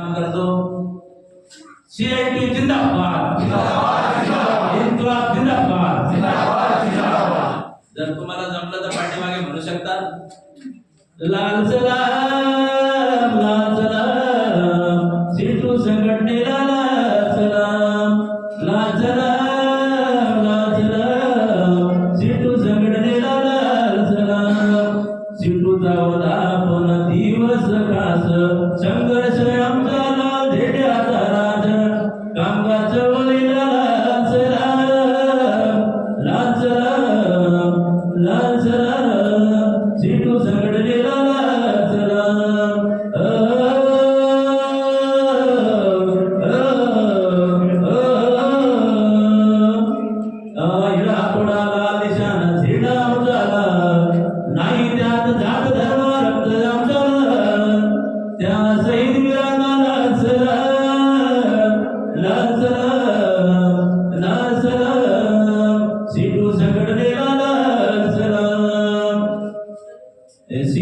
करतो. सीआयटी जिंदाबाद. हिंदुत्व जिंदाबाद. जर तुम्हाला जमलं तर पाठीमागे म्हणू शकता. लाल सलाम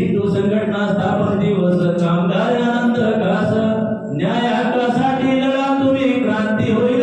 हिंदू संघटना स्थापन दिवस कामगारांत खास न्यायासाठी लढा तुम्ही क्रांती होईल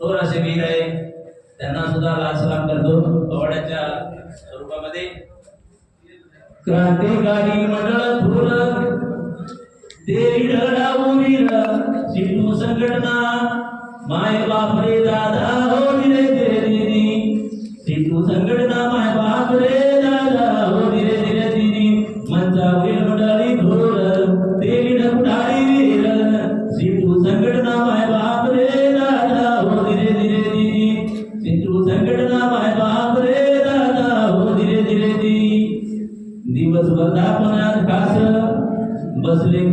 थोर असे वीर आहे. त्यांना सुद्धा लाल सलाम करतो. पवाड्याच्या स्वरूपामध्ये. क्रांतिकारी मंडळ थोर माय बाप दादा हो सिंधू संघटना माय बाप रे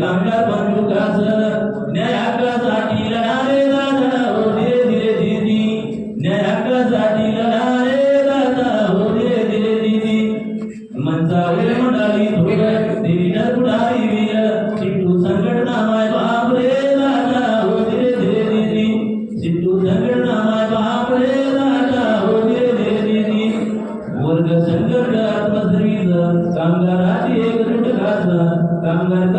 लढा बंदुकास न्यायासाठी लढारे दादा धीरे धीरे न्यायासाठी लढारे दादा माय बाप रे दादा हो धीरे धीरे संघटना माय बाप रे दादा हो धीरे धीरे वर्ग संघर्ष आत्मसर्वीच कामगाराची एक घटकाच कामगार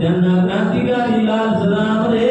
त्यांना क्रांतिकारी लाल सदामरे